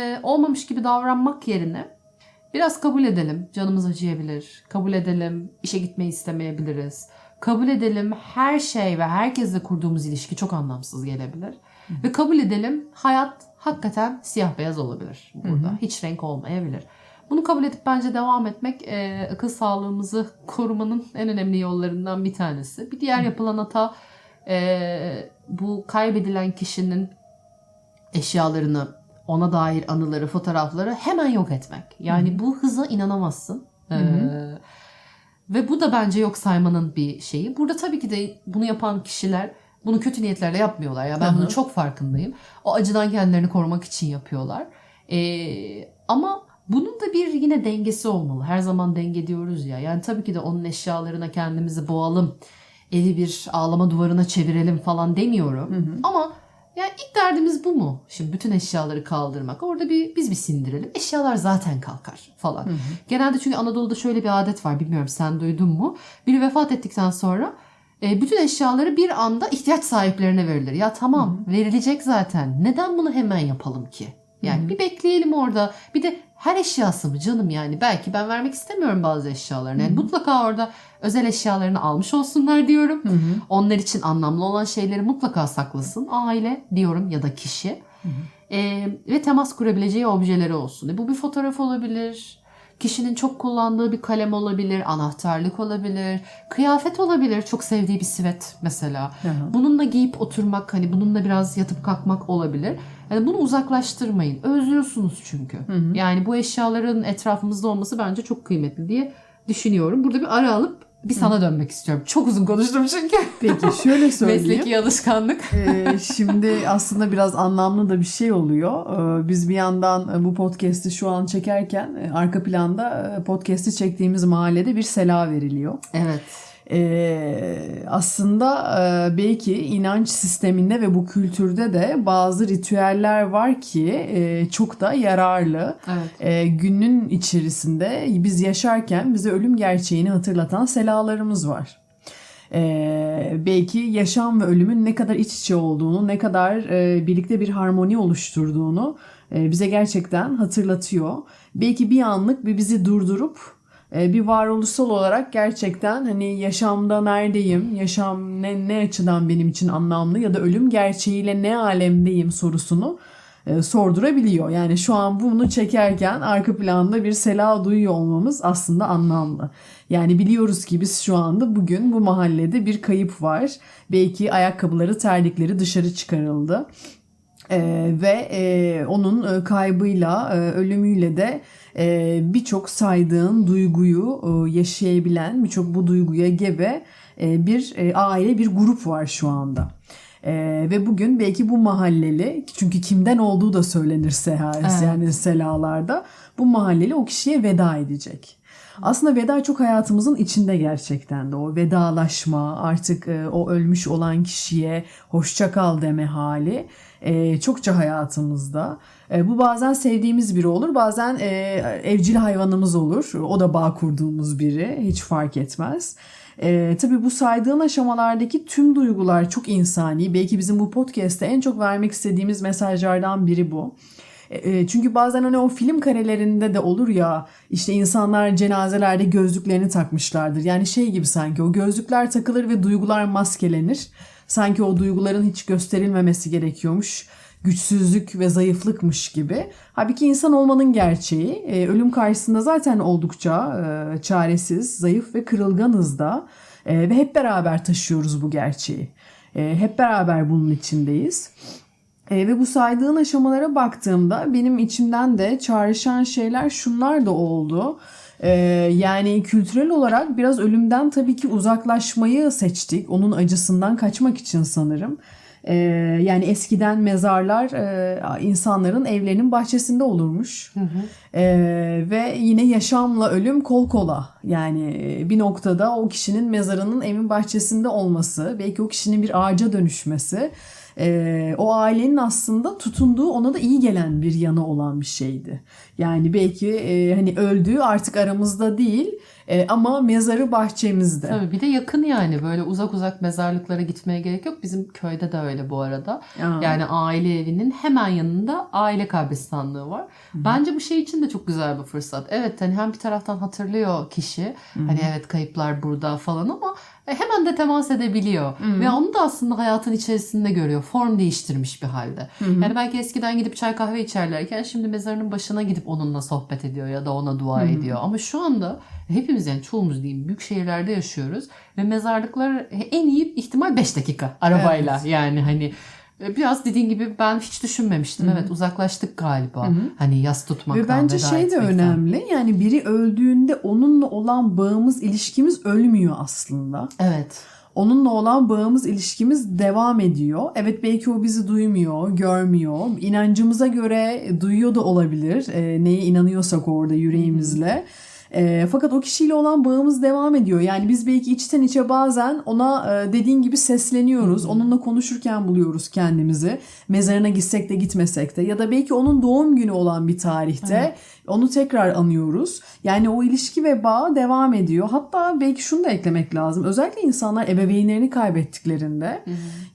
e, olmamış gibi davranmak yerine biraz kabul edelim. Canımız acıyabilir. Kabul edelim. işe gitmeyi istemeyebiliriz. Kabul edelim her şey ve herkesle kurduğumuz ilişki çok anlamsız gelebilir. Ve kabul edelim hayat hakikaten siyah beyaz olabilir burada. Hiç renk olmayabilir. Bunu kabul edip bence devam etmek e, akıl sağlığımızı korumanın en önemli yollarından bir tanesi. Bir diğer yapılan hata e, bu kaybedilen kişinin eşyalarını, ona dair anıları, fotoğrafları hemen yok etmek. Yani bu hıza inanamazsın. Ee, ve bu da bence yok saymanın bir şeyi. Burada tabii ki de bunu yapan kişiler bunu kötü niyetlerle yapmıyorlar. Ya ben Hı hı. bunun çok farkındayım. O acıdan kendilerini korumak için yapıyorlar. Ee, ama bunun da bir yine dengesi olmalı. Her zaman denge diyoruz ya. Yani tabii ki de onun eşyalarına kendimizi boğalım. Evi bir ağlama duvarına çevirelim falan demiyorum. Ama yani ilk derdimiz bu mu? Şimdi bütün eşyaları kaldırmak. Orada bir biz bir sindirelim. Eşyalar zaten kalkar falan. Genelde çünkü Anadolu'da şöyle bir adet var. Bilmiyorum sen duydun mu? Biri vefat ettikten sonra e, bütün eşyaları bir anda ihtiyaç sahiplerine verilir. Ya tamam verilecek zaten. Neden bunu hemen yapalım ki? Yani bir bekleyelim orada. Bir de her eşyası mı canım yani? Belki ben vermek istemiyorum bazı eşyalarını. Yani mutlaka orada özel eşyalarını almış olsunlar diyorum. Onlar için anlamlı olan şeyleri mutlaka saklasın aile diyorum ya da kişi. Ee, ve temas kurabileceği objeleri olsun. E, bu bir fotoğraf olabilir. Kişinin çok kullandığı bir kalem olabilir, anahtarlık olabilir, kıyafet olabilir. Çok sevdiği bir sivet mesela. Hı hı. Bununla giyip oturmak, hani bununla biraz yatıp kalkmak olabilir. Yani bunu uzaklaştırmayın. Özlüyorsunuz çünkü. Yani bu eşyaların etrafımızda olması bence çok kıymetli diye düşünüyorum. Burada bir ara alıp bir sana dönmek istiyorum. Çok uzun konuştum çünkü. Peki şöyle söyleyeyim. Mesleki alışkanlık. Ee, şimdi aslında biraz anlamlı da bir şey oluyor. Ee, biz bir yandan e, bu podcast'i şu an çekerken e, arka planda e, podcast'i çektiğimiz mahallede bir sela veriliyor. Evet. Ee, aslında e, belki inanç sisteminde ve bu kültürde de bazı ritüeller var ki e, çok da yararlı. Evet. E, günün içerisinde biz yaşarken bize ölüm gerçeğini hatırlatan selalarımız var. E, belki yaşam ve ölümün ne kadar iç içe olduğunu, ne kadar e, birlikte bir harmoni oluşturduğunu e, bize gerçekten hatırlatıyor. Belki bir anlık bir bizi durdurup e, bir varoluşsal olarak gerçekten hani yaşamda neredeyim, yaşam ne, ne açıdan benim için anlamlı ya da ölüm gerçeğiyle ne alemdeyim sorusunu e, sordurabiliyor. Yani şu an bunu çekerken arka planda bir sela duyuyor olmamız aslında anlamlı. Yani biliyoruz ki biz şu anda bugün bu mahallede bir kayıp var. Belki ayakkabıları, terlikleri dışarı çıkarıldı. Ee, ve e, onun e, kaybıyla, e, ölümüyle de e, birçok saydığın duyguyu e, yaşayabilen, birçok bu duyguya gebe e, bir e, aile, bir grup var şu anda. E, ve bugün belki bu mahalleli, çünkü kimden olduğu da söylenir seha, Evet. yani selalarda, bu mahalleli o kişiye veda edecek. Aslında veda çok hayatımızın içinde gerçekten de o vedalaşma artık e, o ölmüş olan kişiye hoşça kal deme hali e, çokça hayatımızda. E, bu bazen sevdiğimiz biri olur bazen evcil hayvanımız olur o da bağ kurduğumuz biri hiç fark etmez. E, tabii bu saydığın aşamalardaki tüm duygular çok insani belki bizim bu podcast'te en çok vermek istediğimiz mesajlardan biri bu. E, Çünkü bazen hani o film karelerinde de olur ya işte insanlar cenazelerde gözlüklerini takmışlardır. Yani şey gibi sanki o gözlükler takılır ve duygular maskelenir. Sanki o duyguların hiç gösterilmemesi gerekiyormuş. Güçsüzlük ve zayıflıkmış gibi. Halbuki insan olmanın gerçeği. e, Ölüm karşısında zaten oldukça e, çaresiz, zayıf ve kırılganız da. E, Ve hep beraber taşıyoruz bu gerçeği. E, Hep beraber bunun içindeyiz. E, ve bu saydığın aşamalara baktığımda benim içimden de çağrışan şeyler şunlar da oldu. E, yani kültürel olarak biraz ölümden tabii ki uzaklaşmayı seçtik. Onun acısından kaçmak için sanırım. E, yani eskiden mezarlar e, insanların evlerinin bahçesinde olurmuş. E, ve yine yaşamla ölüm kol kola. Yani e, bir noktada o kişinin mezarının evin bahçesinde olması, belki o kişinin bir ağaca dönüşmesi e, o ailenin aslında tutunduğu ona da iyi gelen bir yanı olan bir şeydi. Yani belki e, hani öldüğü artık aramızda değil E, ama mezarı bahçemizde. Tabii bir de yakın yani böyle uzak uzak mezarlıklara gitmeye gerek yok. Bizim köyde de öyle bu arada. Aa. Yani aile evinin hemen yanında aile kabristanlığı var. Bence bu şey için de çok güzel bir fırsat. Evet hani hem bir taraftan hatırlıyor kişi. Hani evet kayıplar burada falan ama e, hemen de temas edebiliyor. Ve onu da aslında hayatın içerisinde görüyor. Form değiştirmiş bir halde. Yani belki eskiden gidip çay kahve içerlerken şimdi mezarının başına gidip onunla sohbet ediyor ya da ona dua ediyor. Ama şu anda hepimiz yani çoğumuz diyeyim büyük şehirlerde yaşıyoruz ve mezarlıklar en iyi ihtimal 5 dakika arabayla. Yani hani e, biraz dediğin gibi ben hiç düşünmemiştim. Evet uzaklaştık galiba. Hani yas tutmaktan Ve bence şey de etmekten. önemli. Yani biri öldüğünde onunla olan bağımız, ilişkimiz ölmüyor aslında. Evet. Onunla olan bağımız, ilişkimiz devam ediyor. Evet belki o bizi duymuyor, görmüyor. İnancımıza göre duyuyor da olabilir. E, neye inanıyorsak orada yüreğimizle. E, fakat o kişiyle olan bağımız devam ediyor. Yani biz belki içten içe bazen ona e, dediğin gibi sesleniyoruz. Onunla konuşurken buluyoruz kendimizi. Mezarına gitsek de gitmesek de. Ya da belki onun doğum günü olan bir tarihte onu tekrar anıyoruz. Yani o ilişki ve bağ devam ediyor. Hatta belki şunu da eklemek lazım. Özellikle insanlar ebeveynlerini kaybettiklerinde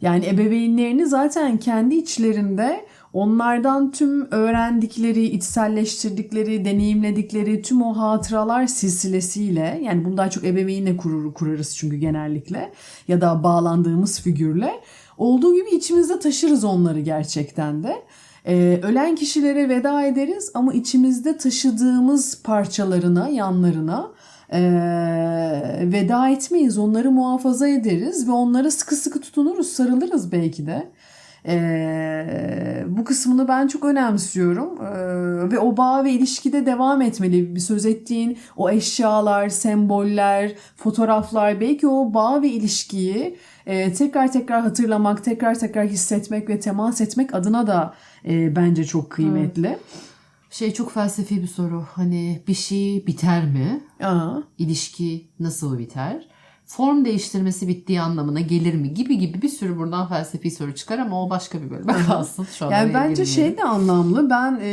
yani ebeveynlerini zaten kendi içlerinde onlardan tüm öğrendikleri, içselleştirdikleri, deneyimledikleri tüm o hatıralar silsilesiyle yani bunu daha çok ebeveynle kurur, kurarız çünkü genellikle ya da bağlandığımız figürle olduğu gibi içimizde taşırız onları gerçekten de. Ee, ölen kişilere veda ederiz ama içimizde taşıdığımız parçalarına, yanlarına ee, veda etmeyiz. Onları muhafaza ederiz ve onlara sıkı sıkı tutunuruz, sarılırız belki de. Ee, bu kısmını ben çok önemsiyorum Ee, ve o bağ ve ilişkide devam etmeli. Bir söz ettiğin o eşyalar, semboller, fotoğraflar belki o bağ ve ilişkiyi e, tekrar tekrar hatırlamak, tekrar tekrar hissetmek ve temas etmek adına da e, bence çok kıymetli. Şey çok felsefi bir soru. Hani bir şey biter mi? Aa, İlişki nasıl biter? Form değiştirmesi bittiği anlamına gelir mi? Gibi gibi bir sürü buradan felsefi soru çıkar ama o başka bir bölüme kalsın. Şu anda Yani bence şey de anlamlı. Ben e,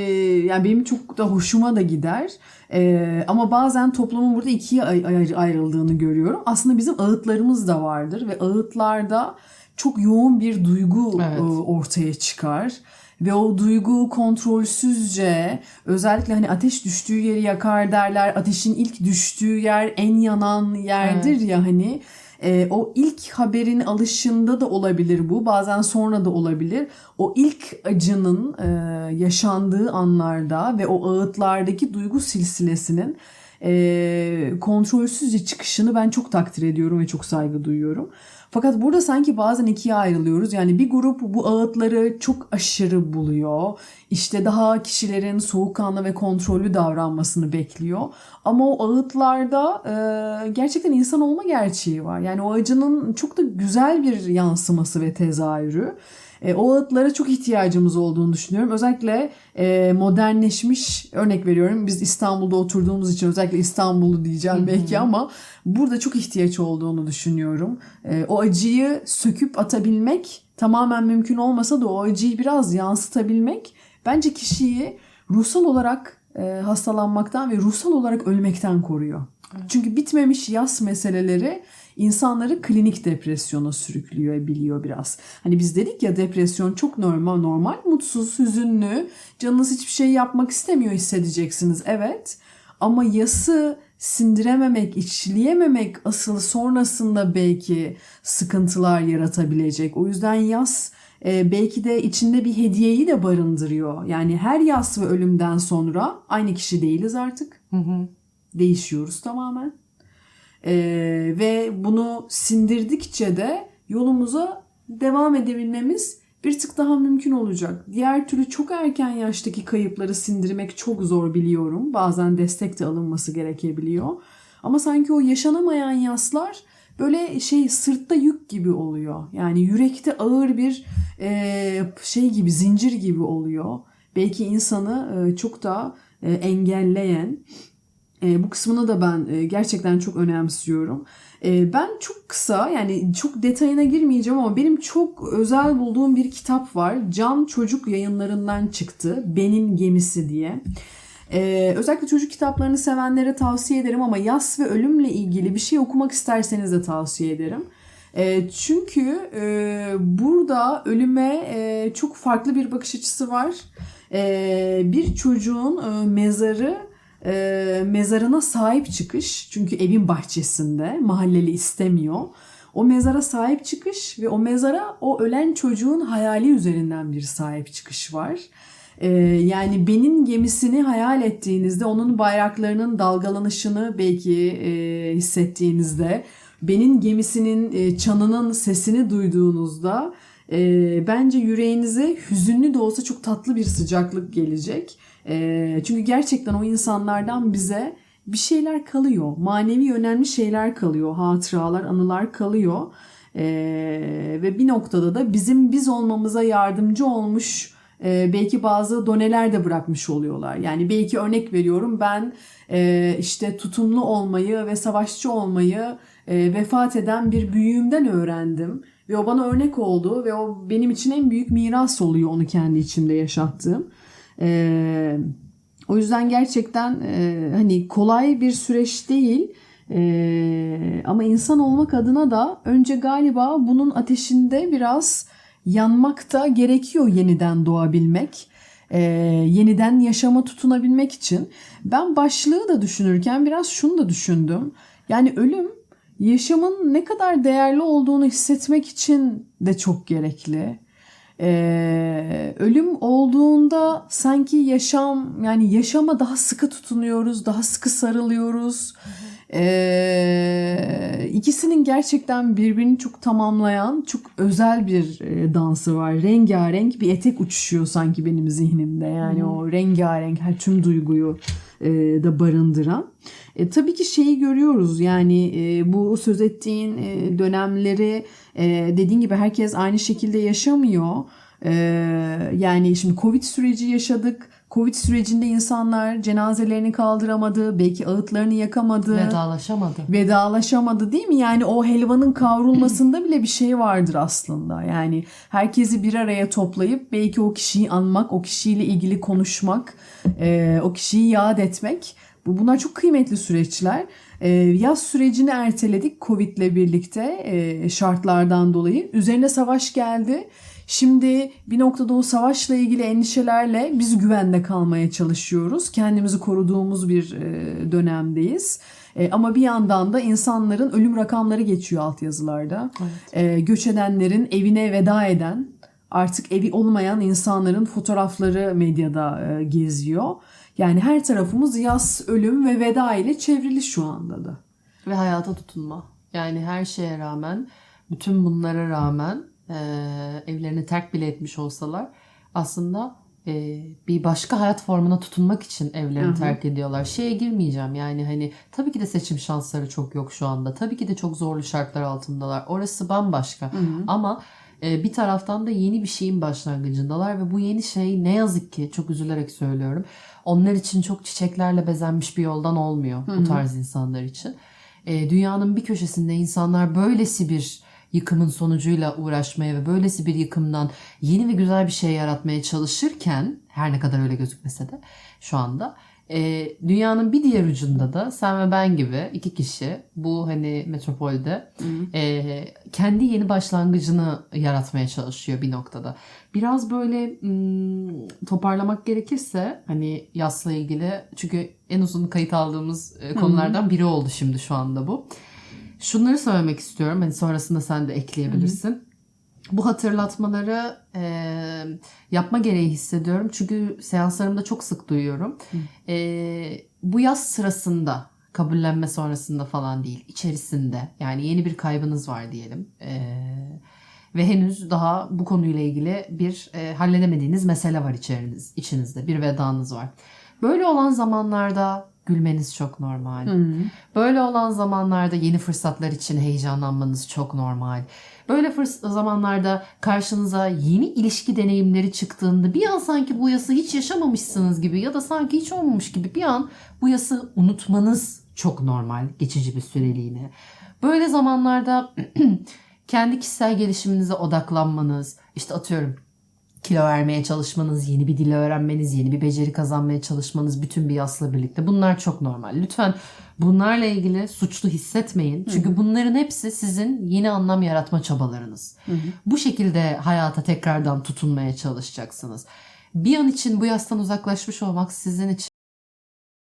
yani benim çok da hoşuma da gider. E, ama bazen toplumun burada ikiye ay- ay- ayrıldığını görüyorum. Aslında bizim ağıtlarımız da vardır ve ağıtlarda çok yoğun bir duygu Evet. e, ortaya çıkar. Ve o duygu kontrolsüzce özellikle hani ateş düştüğü yeri yakar derler. Ateşin ilk düştüğü yer en yanan yerdir ya hani. E, o ilk haberin alışında da olabilir bu. Bazen sonra da olabilir. O ilk acının e, yaşandığı anlarda ve o ağıtlardaki duygu silsilesinin e, kontrolsüzce çıkışını ben çok takdir ediyorum ve çok saygı duyuyorum. Fakat burada sanki bazen ikiye ayrılıyoruz. Yani bir grup bu ağıtları çok aşırı buluyor. İşte daha kişilerin soğukkanlı ve kontrollü davranmasını bekliyor. Ama o ağıtlarda e, gerçekten insan olma gerçeği var. Yani o acının çok da güzel bir yansıması ve tezahürü. E, o ağıtlara çok ihtiyacımız olduğunu düşünüyorum. Özellikle e, modernleşmiş örnek veriyorum. Biz İstanbul'da oturduğumuz için özellikle İstanbul'u diyeceğim belki ama burada çok ihtiyaç olduğunu düşünüyorum. E, o acıyı söküp atabilmek tamamen mümkün olmasa da o acıyı biraz yansıtabilmek bence kişiyi ruhsal olarak e, hastalanmaktan ve ruhsal olarak ölmekten koruyor. Çünkü bitmemiş yas meseleleri insanları klinik depresyona sürüklüyor biliyor biraz. Hani biz dedik ya depresyon çok normal, normal, mutsuz, hüzünlü, canınız hiçbir şey yapmak istemiyor hissedeceksiniz. Evet. Ama yası sindirememek, içleyememek asıl sonrasında belki sıkıntılar yaratabilecek. O yüzden yas e, belki de içinde bir hediyeyi de barındırıyor. Yani her yas ve ölümden sonra aynı kişi değiliz artık. Değişiyoruz tamamen. Ee, ve bunu sindirdikçe de yolumuza devam edebilmemiz bir tık daha mümkün olacak. Diğer türlü çok erken yaştaki kayıpları sindirmek çok zor biliyorum. Bazen destek de alınması gerekebiliyor. Ama sanki o yaşanamayan yaslar böyle şey sırtta yük gibi oluyor. Yani yürekte ağır bir e, şey gibi zincir gibi oluyor. Belki insanı e, çok da e, engelleyen e, bu kısmını da ben e, gerçekten çok önemsiyorum. E, ben çok kısa yani çok detayına girmeyeceğim ama benim çok özel bulduğum bir kitap var. Can Çocuk yayınlarından çıktı. Benim Gemisi diye. Ee, özellikle çocuk kitaplarını sevenlere tavsiye ederim ama yas ve ölümle ilgili bir şey okumak isterseniz de tavsiye ederim. E, çünkü e, burada ölüme e, çok farklı bir bakış açısı var. E, bir çocuğun e, mezarı e, mezarına sahip çıkış çünkü evin bahçesinde mahalleli istemiyor. O mezara sahip çıkış ve o mezara o ölen çocuğun hayali üzerinden bir sahip çıkış var. Ee, yani benim gemisini hayal ettiğinizde onun bayraklarının dalgalanışını belki e, hissettiğinizde benim gemisinin e, çanının sesini duyduğunuzda e, bence yüreğinize hüzünlü de olsa çok tatlı bir sıcaklık gelecek. E, çünkü gerçekten o insanlardan bize bir şeyler kalıyor. Manevi önemli şeyler kalıyor. Hatıralar, anılar kalıyor. E, ve bir noktada da bizim biz olmamıza yardımcı olmuş e, belki bazı doneler de bırakmış oluyorlar. Yani belki örnek veriyorum ben e, işte tutumlu olmayı ve savaşçı olmayı e, vefat eden bir büyüğümden öğrendim. Ve o bana örnek oldu ve o benim için en büyük miras oluyor onu kendi içimde yaşattığım. E, o yüzden gerçekten e, hani kolay bir süreç değil. E, ama insan olmak adına da önce galiba bunun ateşinde biraz yanmak da gerekiyor yeniden doğabilmek. E, yeniden yaşama tutunabilmek için. Ben başlığı da düşünürken biraz şunu da düşündüm. Yani ölüm yaşamın ne kadar değerli olduğunu hissetmek için de çok gerekli. Ee, ölüm olduğunda sanki yaşam yani yaşama daha sıkı tutunuyoruz, daha sıkı sarılıyoruz. Ee, ikisinin gerçekten birbirini çok tamamlayan çok özel bir e, dansı var. Rengarenk bir etek uçuşuyor sanki benim zihnimde. Yani hmm. o rengarenk her tüm duyguyu e, da barındıran. E, tabii ki şeyi görüyoruz yani e, bu söz ettiğin e, dönemleri e, dediğin gibi herkes aynı şekilde yaşamıyor. E, yani şimdi Covid süreci yaşadık. Covid sürecinde insanlar cenazelerini kaldıramadı, belki ağıtlarını yakamadı. Vedalaşamadı. Vedalaşamadı değil mi? Yani o helvanın kavrulmasında bile bir şey vardır aslında. Yani herkesi bir araya toplayıp belki o kişiyi anmak, o kişiyle ilgili konuşmak, e, o kişiyi yad etmek. Bunlar çok kıymetli süreçler. Ee, yaz sürecini erteledik Covid'le birlikte e, şartlardan dolayı. Üzerine savaş geldi. Şimdi bir noktada o savaşla ilgili endişelerle biz güvende kalmaya çalışıyoruz. Kendimizi koruduğumuz bir e, dönemdeyiz. E, ama bir yandan da insanların ölüm rakamları geçiyor altyazılarda. Evet. göç edenlerin evine veda eden, artık evi olmayan insanların fotoğrafları medyada geziyor. Yani her tarafımız yaz, ölüm ve veda ile çevrili şu anda da. Ve hayata tutunma. Yani her şeye rağmen, bütün bunlara rağmen e, evlerini terk bile etmiş olsalar aslında e, bir başka hayat formuna tutunmak için evlerini Hı-hı. terk ediyorlar. Şeye girmeyeceğim yani hani tabii ki de seçim şansları çok yok şu anda. Tabii ki de çok zorlu şartlar altındalar. Orası bambaşka. Hı-hı. Ama e, bir taraftan da yeni bir şeyin başlangıcındalar ve bu yeni şey ne yazık ki çok üzülerek söylüyorum. Onlar için çok çiçeklerle bezenmiş bir yoldan olmuyor Hı-hı. bu tarz insanlar için. E, dünyanın bir köşesinde insanlar böylesi bir yıkımın sonucuyla uğraşmaya ve böylesi bir yıkımdan yeni ve güzel bir şey yaratmaya çalışırken her ne kadar öyle gözükmese de şu anda e, dünyanın bir diğer ucunda da sen ve ben gibi iki kişi bu hani metropolde e, kendi yeni başlangıcını yaratmaya çalışıyor bir noktada. Biraz böyle m, toparlamak gerekirse hani yasla ilgili çünkü en uzun kayıt aldığımız e, konulardan biri oldu şimdi şu anda bu. Şunları söylemek istiyorum. Hani sonrasında sen de ekleyebilirsin. Hı-hı bu hatırlatmaları e, yapma gereği hissediyorum. Çünkü seanslarımda çok sık duyuyorum. E, bu yaz sırasında kabullenme sonrasında falan değil içerisinde yani yeni bir kaybınız var diyelim. E, ve henüz daha bu konuyla ilgili bir e, halledemediğiniz mesele var içeriniz, içinizde. Bir vedanız var. Böyle olan zamanlarda gülmeniz çok normal. Hı-hı. Böyle olan zamanlarda yeni fırsatlar için heyecanlanmanız çok normal. Böyle zamanlarda karşınıza yeni ilişki deneyimleri çıktığında bir an sanki bu yası hiç yaşamamışsınız gibi ya da sanki hiç olmamış gibi bir an bu yası unutmanız çok normal geçici bir süreliğine. Böyle zamanlarda kendi kişisel gelişiminize odaklanmanız, işte atıyorum kilo vermeye çalışmanız, yeni bir dil öğrenmeniz, yeni bir beceri kazanmaya çalışmanız bütün bir yasla birlikte. Bunlar çok normal. Lütfen bunlarla ilgili suçlu hissetmeyin. Çünkü bunların hepsi sizin yeni anlam yaratma çabalarınız. Bu şekilde hayata tekrardan tutunmaya çalışacaksınız. Bir an için bu yastan uzaklaşmış olmak sizin için